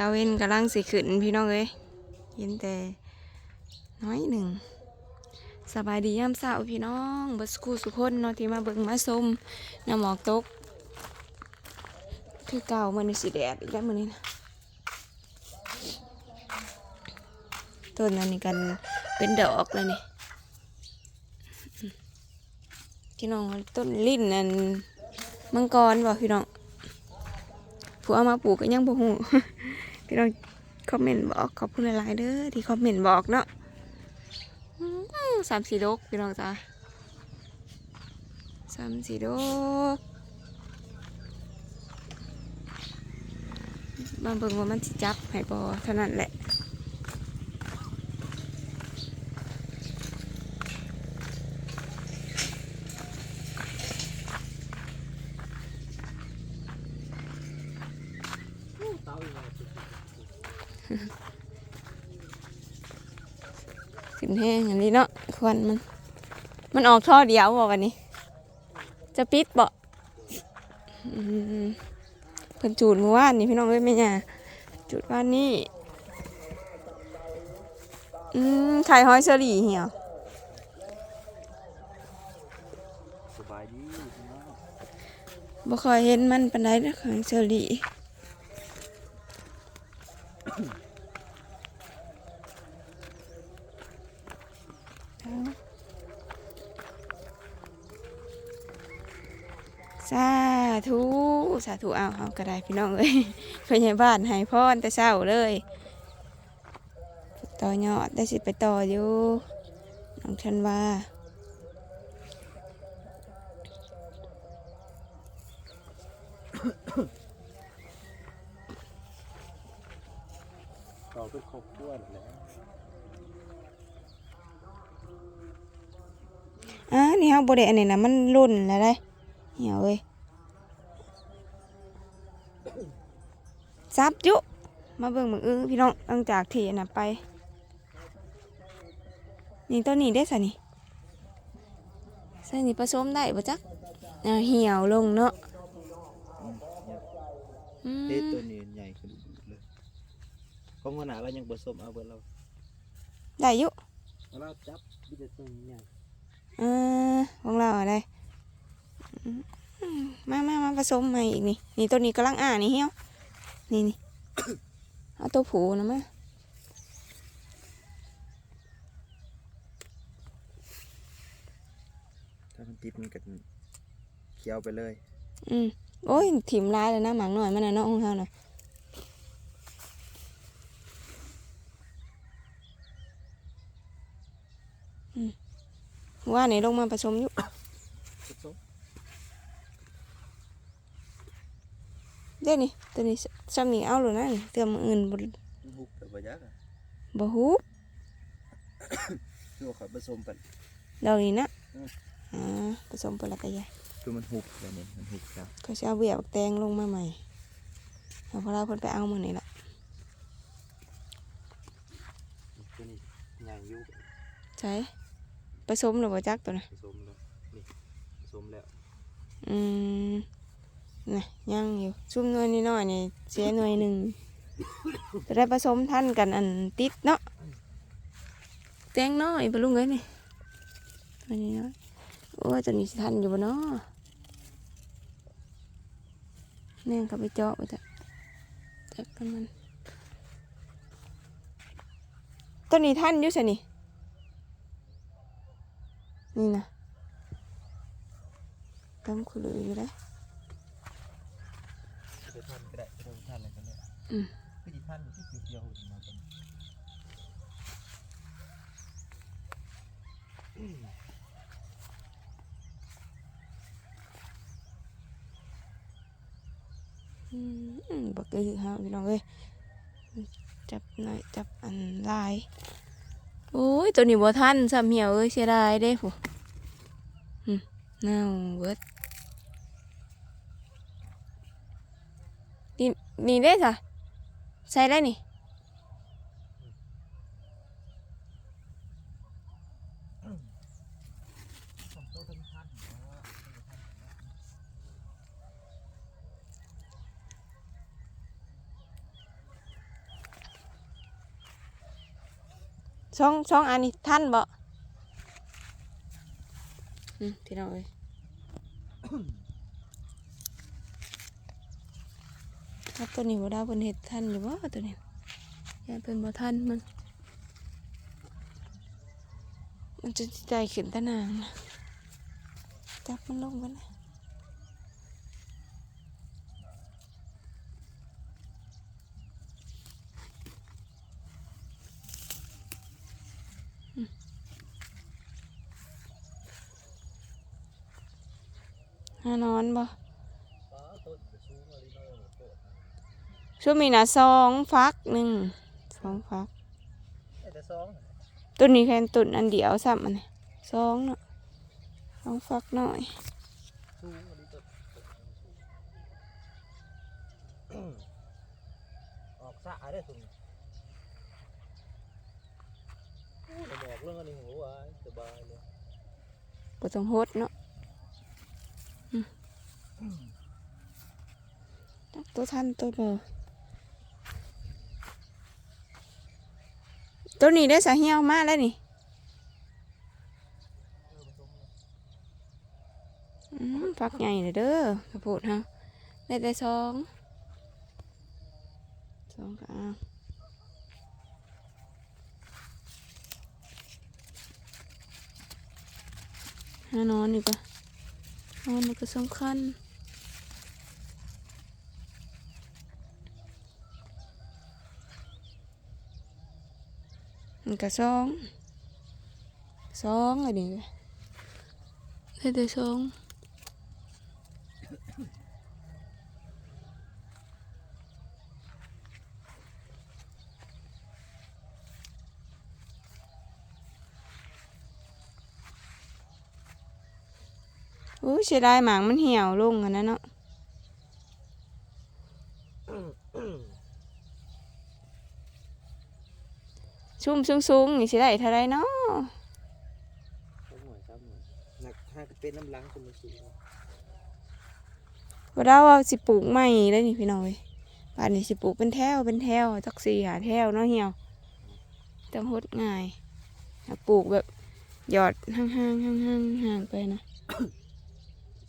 ตาเวนกำลังสิขึ้นพี่น้องเอ้ยเห็นแต่น้อยหนึ่งสบายดียามเช้าพี่น้องบิดสกูสุกคนเนาะที่มาเบิ่งมาชมน้ำหมอกตก คือเก่ามันสิแดดอีกแล้วมือนี้นะต้นอันนี้กันเป็นดอกเลยนี่พี่น้องต้นลิ้นอันมังกรบ่พี่น้องผู้เอามาปลูกก็ยังบ่ฮู้ พี่น้องคอมเมนต์บอกขอบคุณหลายๆเด้อที่คอมเมนต์บอกเนาะสามสี่ดกพี่น้องจ้าสามสี่ดกมาเบิ่งว่ามันสิจับให้บอเท่านั้นแหละ นแห้งอันนี้เนาะควันมัน มันออกท่อเดียวบ่วันนี้ จะปิดบ่อืมเพิ่นจูดเมื่อวานนี่พี่น้องเอ้ยแม่ย่าจูดวันนี้อืมไข่ห้อยเชอรี่เหี่ยวสบายดีพี่น้องบ่ค่อยเห็นมันปานใดนะของเชอรี่ สาธุสาธุเอาเอาก็ได้พี่น้องเอ้ยเพื่อนบ้านให้พรแต่เช้าเลยต่อยอดได้สิไปต่ออยู่น้องชันว่าต่อเป็นครบถ้วนแล้ว อ่า นี่เฮาบ่ได้อันนี้นะมันรุ่นแล้วได้เหี่ยวเอ้ยซับจุมาเบิ่งมึงอื้อพี่น้องหลังจากที่อันน่ะไป นี่ตัวนี้ได้สะนี่ใส่นี่ผสมได้บ่จักอ่าเหี่ยวลงเนาะอืมเอ๊ะตัวนี้ใหญ่ขึ้นเลยของขนาดเรายังผสมเอาเบอร์เราได้อยู่เราจับวิจารณ์ใหญ่ อ่าของเราอะไรอืมมามามาผสมใหม่อีกนี่ นี่ตัวนี้กำลังอ่านี่เหี่ยวนี่นี่เอาตัวผูนะมาถ้ามันติดมันก็เคี้ยวไปเลย อืมโอ้ยถิ่มลายเลยนะหมางหน่อยมันน่ะเนาะของเขาน่ะอืม ว่าไหนลงมาผสมอยู่ผสมเด้นี่ตัวนี้ซ้ำนี่เอาเลยนะนี่เติมออื่นบ่มันหุบแต่ประยักษ์อะบ่ฮู้คือว่าเขาผสมไปดอกนี้นะอืมอ่าผสมไปแล้วก็ยายคือมันหุบแบบนี้มันหุบครับเขาจะเอาเบียบแตงลงมาใหม่เอาพอเราเพิ่นไปเอามื้อนี้ละตัวนี้ใหญ่อยุบใช่ ผสมหรือบ่จักตัวน่ะผสมแล้วนี่ผสมแล้วอืมนี่ยังอยู่ซุ่มหน่วยนิดหน่อยนี่เสียหน่วยหนึ่งจะได้ผสมท่านกันอันติดเนาะแตงน้อยปะลุงเอ้ยนี่ตัวนี้เนาะโอ้ยตัวนี้สิทันอยู่บ่เนาะแน่งเขาไปเจาะไปจ้ะจักกันมันตัวนี้ท่านอยู่ใช่นี่ นี่นะตั้งคุยอยู่ได้ไปท่านก็ได้ไปท่านอะไรกันเนี่ยอืมคือที่ท่านที่เกี่ยวๆมากันอืมอือบักอือฮะพี่น้องเอ้ยจับหน่อยจับอันลายโอ้ยตัวนี้บ่ทันสำเหี่ยวเอ้ยเสียดายเด้ผู้อืม Ừ, nào Now what? Ni đấy à? Sai đấy nè. xong xong anh thanh bọ พี่น้องเอ้ยครับตัวนี้บ่ได้เพิ่นเฮ็ดท่านอยู่บ่ตัวนี้ยานเพิ่นบ่ท่านมัน มันจะใจขึ้นตะนางนะจับมันลงกันนะ หานอนบ่ช่วงมีนะสองฟักหนึ่งสองฟักแต่สองต้นนี้แค่ต้นอันเดียวซ้ำอันนี้สองเนาะสองฟักหน่อยสูงอันนี้ต้นออกสะได้ถุงผมบอกเรื่องอันนี้หัวสบายเลยบ่ต้องโฮดเนาะอืม ตัวทันตัวบอตัวนี้ได้สาเหี่ยวมากแล้วนี่ฟักใหญ่เลยเด้อกระโพดฮาได้แต่สองสองก็เอาหานอนดีกว่านอนมันก็สำคัญ มันก็สองสองอันนี้ได้แต่สองโอ้ยเสียดายหมางมันเหี่ยวลงอันนั้นเนาะ ชุ่มสูงๆนี่สิได้เท่าไรเนาะสามหน่วยสามหน่วยหนักถ้าเป็นน้ำล้างคุณสูงว่าเราว่าสิปลูกใหม่เลยนี่พี่น้องเว้ยป่านนี้สิปลูกเป็นแถวเป็นแถวจักสี่หาแถวเนาะเหี่ยวต้องหดง่ายถ้าปลูกแบบหยอดห่างๆห่างๆห่างๆไปนะ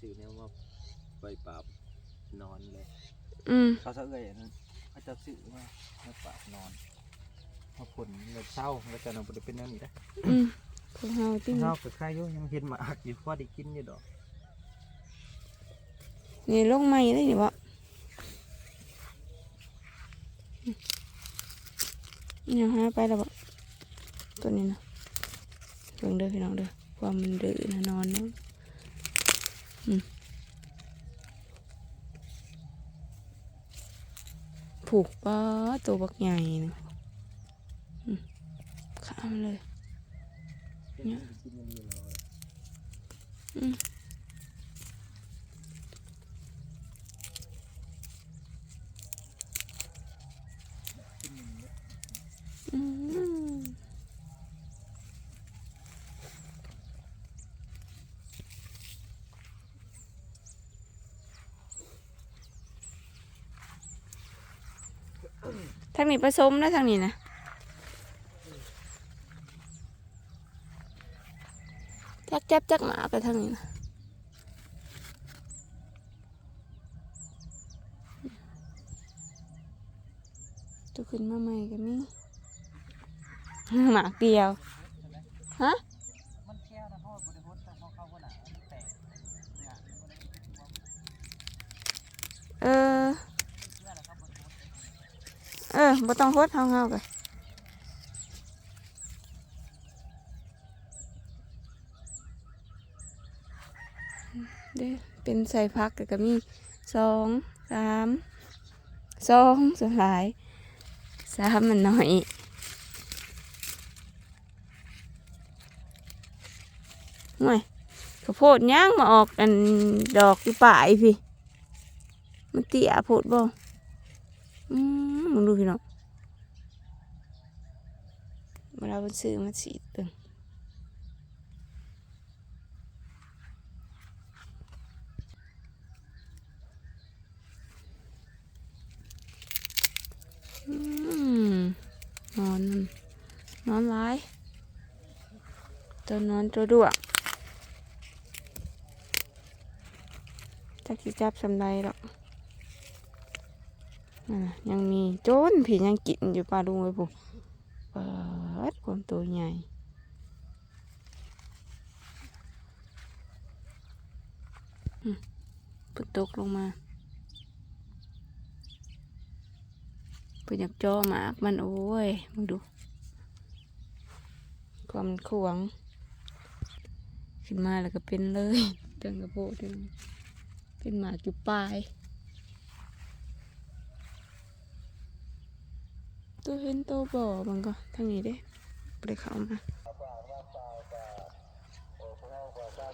สื่อแนวว่าใบปราบนอนเลยอืมเขาจะเอ่ยนะเขาจะสื่อว่าใบปราบนอน พอผลเลยเศร้าแล้วจะนำไปเป็นแนวนี้ได้อืมพวกเฮาติ้งเศร้ากับใครอยู่ยังเห็นหมาอักอยู่พอได้กินอยู่ดอกนี่ลงใหม่เลยนี่วะนี่หาไปแล้วบ่ตัวนี้นะเบิ่งเด้อพี่น้องเด้อความมันดื้อนะนอนเนาะอืมผูกป้าตัวบักใหญ่นะอืม ข้าเลย เนี่ยอืมทางนี้ผสมแล้วทางนี้นะ จักจับจักหมาไปทางนี้นะตัวขึ้นมาใหม่กันนี่หมากเดียว ฮะเข้าก็หนาแตกเออ เออบ่ต้องโคตรเฮาเฮากัน เด้เป็นใส่พักก็มีสองสามสองส่วนหลายสามมันน้อยห่วยข้าวโพดย่างมาออกอันดอกอยู่ป่ายพี่มันเตี้ยโพดบ่อืมมึงดูพี่น้องเวลามันซื้อมาสีตึง นอนนอนร้ายตัวนอนตัวด้วงจักสิจับสำไรหรอกนั่นน่ะยังมีโจนผียังกินอยู่ปลาดุงไว้ปุ๊เปิดความตัวใหญ่อืมปุตกลงมา เพื่อยากจ่อหมากมันโอ้ยมึงดู ความขวง ขึ้นมาแล้วก็เป็นเลยเติงกระโปงเป็นเป็นหมากอยู่ปลายตัวเห็นตัวบ่อมันก็ทางนี้เด้ไปเข้ามา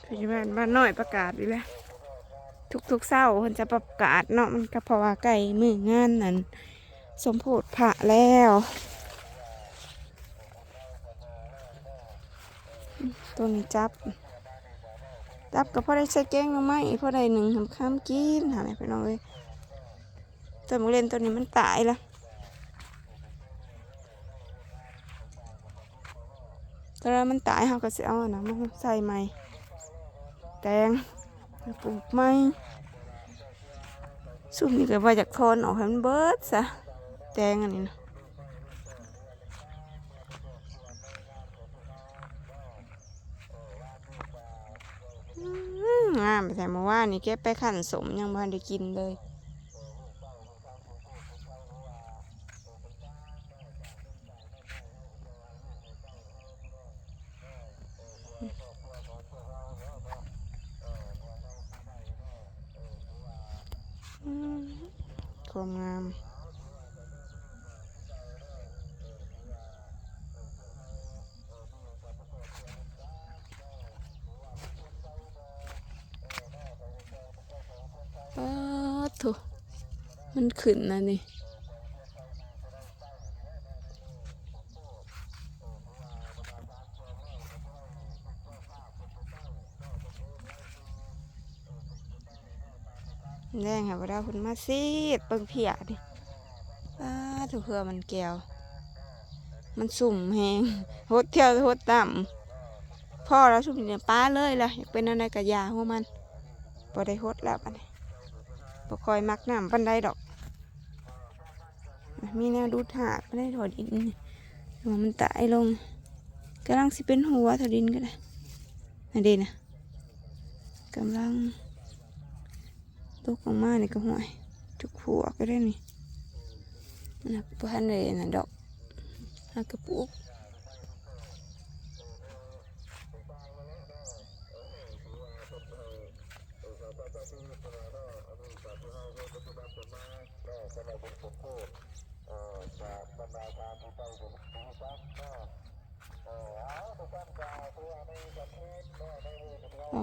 พยาบาลบ้านน้อยประกาศอีกแล้วทุกๆเศร้าคนจะประกาศเนาะมันก็เพราะว่าไก่มืองานนั้น สมโพธิพระแล้ว ตัวนี้จับ จับก็พอได้ใส่แกงหน่อไม้พอได้หนึ่งทำข้ามกินหาอะไรไปน้องเลยตัวมึงเล่นตัวนี้มันตายละตอนมันตายเขาก็จะเอาอันนะมาใส่ใหม่แตงปลูกใหม่ซุ่มนี่ก็ว่าจากทอนออกให้มันเบิดซะ แตงอันนี้นะอืมงามแต่เมื่อวานนี่เก็บไปขันสมยังไม่ได้กินเลยความงาม ป๊าดโถ มันขึ้นนะนี่แดงค่ะเวลาคุณมาซีดเปิงเพียดิป้าถูกเพื่อมันแก้ว มันสุ่มแหงโหดเที่ยวโหดต่ำพ่อเราสุ่มเนี่ยป้าเลยล่ะอยากเป็นอะไรกับยาหัวมันพอได้โหดแล้วปันนี้บ่คอยมักน้ำปันได้ดอก มีแนวดูดหากไม่ได้ถอดดินหัวมันตายลงกำลังสิเป็นหัวถอดดินก็ได้นะเดนะกำลังตกออกมานี่ก็ห่วยจุกหัวก็ได้นี่นะพันเลยนะดอกหากระปุก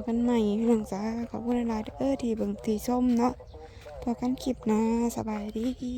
กันใหม่พี่น้องจ้าขอบคุณหลายๆเด้อที่เบิ่งที่ส้มเนาะพอกันคลิปนะสบายดี